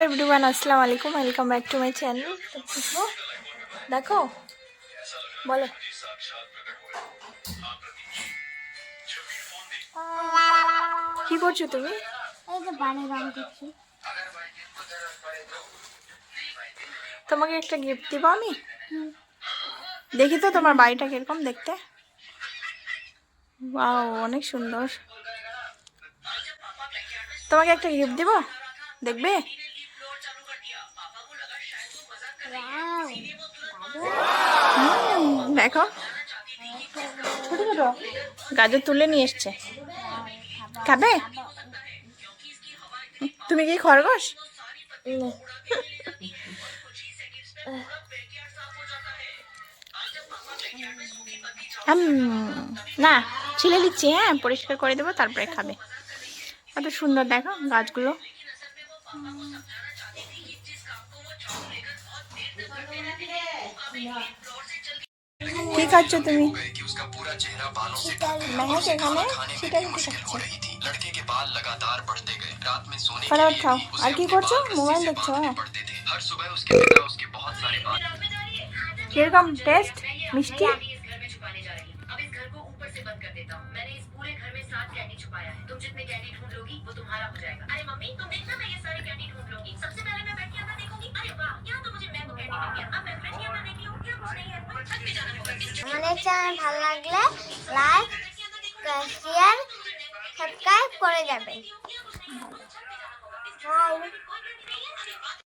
Everyone আসসালামু আলাইকুম welcome back to my channel দেখো বলো। কি করছ তুমি? তোমাকে একটা গিফট দিব আমি? দেখি তো তোমার বাড়িটা কীরকম দেখতে। বাও অনেক সুন্দর। তোমাকে একটা গিফট দিব? দেখবে? দেখো। ছোট ছোট। গাজর তুলে নিয়ে এসছে। খাবে? তুমি কি খরগোশ? না। ছিলে দিচ্ছি হ্যাঁ পরিষ্কার করে দেবো তারপরে খাবে। কত সুন্দর দেখো গাছগুলো। কি খাচ্ছ তুমি फटाफट खाओ। আর কি করছো মোবাইল দেখছো हर सुबह उसके बहुत सारे बाल। কিরকম টেস্ট মিষ্টি अब इस घर को ऊपर से बंद कर देता हूँ। मैंने इस पूरे घर में सात कैंडी छुपाया है। तुम जितने कैंडी लोगी वो तुम्हारा हो जाएगा अरे मम्मी तुम देखना मैं ये सारे कैंडी ढूंढ लूंगी सबसे पहले मैं बेड के अंदर देखूंगी अरे वाह यहाँ तो मुझे मैंगो कैंडी मिल गया अब मैं फ्रिज के अंदर देख लूँ क्या कुछ नहीं है मुझे छत पे जाना होगा इस আমাদের চ্যানেল ভালো লাগলে লাইক শেয়ার সাবস্ক্রাইব করে যাবেন বাই